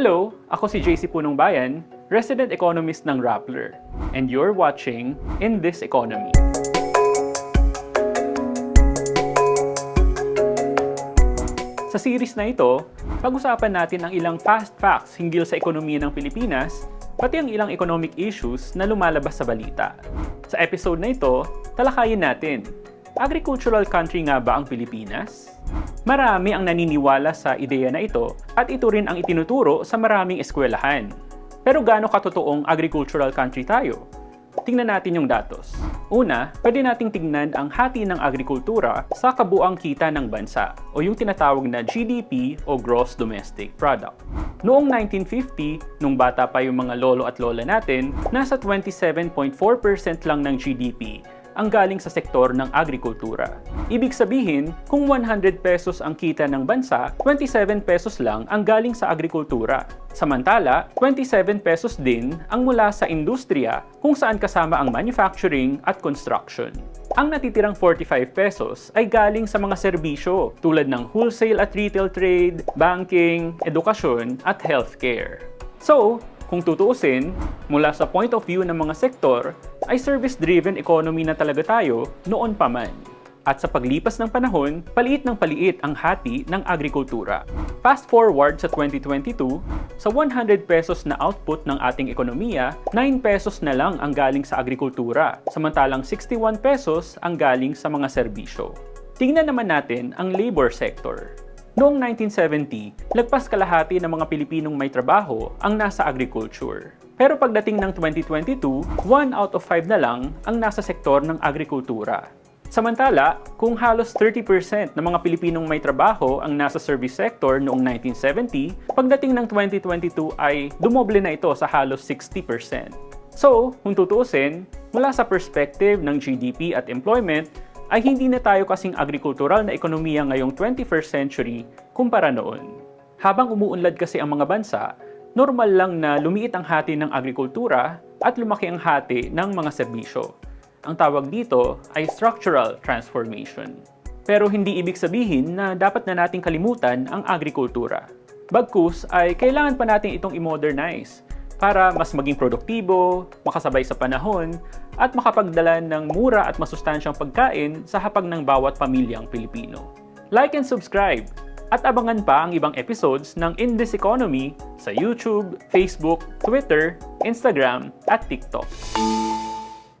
Hello, ako si JC Punong Bayan, resident economist ng Rappler, and you're watching In This Economy. Sa series na ito, pag-usapan natin ang ilang fast facts hinggil sa ekonomiya ng Pilipinas, pati ang ilang economic issues na lumalabas sa balita. Sa episode na ito, talakayin natin, agricultural country nga ba ang Pilipinas? Marami ang naniniwala sa ideya na ito at ito rin ang itinuturo sa maraming eskwelahan. Pero gaano katotoong agricultural country tayo? Tingnan natin yung datos. Una, pwede nating tingnan ang hati ng agrikultura sa kabuang kita ng bansa o yung tinatawag na GDP o Gross Domestic Product. Noong 1950, nung bata pa yung mga lolo at lola natin, nasa 27.4% lang ng GDP ang galing sa sektor ng agrikultura. Ibig sabihin, kung 100 pesos ang kita ng bansa, 27 pesos lang ang galing sa agrikultura. Samantala, 27 pesos din ang mula sa industriya kung saan kasama ang manufacturing at construction. Ang natitirang 45 pesos ay galing sa mga serbisyo tulad ng wholesale at retail trade, banking, edukasyon at healthcare. So, kung tutuusin, mula sa point of view ng mga sektor, ay service-driven economy na talaga tayo noon pa man. At sa paglipas ng panahon, paliit ng paliit ang hati ng agrikultura. Fast forward sa 2022, sa 100 pesos na output ng ating ekonomiya, 9 pesos na lang ang galing sa agrikultura, samantalang 61 pesos ang galing sa mga serbisyo. Tingnan naman natin ang labor sector. Noong 1970, lagpas kalahati ng mga Pilipinong may trabaho ang nasa agriculture. Pero pagdating ng 2022, 1 out of 5 na lang ang nasa sektor ng agrikultura. Samantala, kung halos 30% ng mga Pilipinong may trabaho ang nasa service sector noong 1970, pagdating ng 2022 ay dumoble na ito sa halos 60%. So, kung tutuusin, mula sa perspective ng GDP at employment, ay hindi na tayo kasing agrikultural na ekonomiya ngayong 21st century kumpara noon. Habang umuunlad kasi ang mga bansa, normal lang na lumiit ang hati ng agrikultura at lumaki ang hati ng mga serbisyo. Ang tawag dito ay structural transformation. Pero hindi ibig sabihin na dapat na nating kalimutan ang agrikultura. Bagkus ay kailangan pa natin itong i-modernize para mas maging produktibo, makasabay sa panahon, at makapagdala ng mura at masustansyang pagkain sa hapag ng bawat pamilyang Pilipino. Like and subscribe! At abangan pa ang ibang episodes ng In This Economy sa YouTube, Facebook, Twitter, Instagram, at TikTok.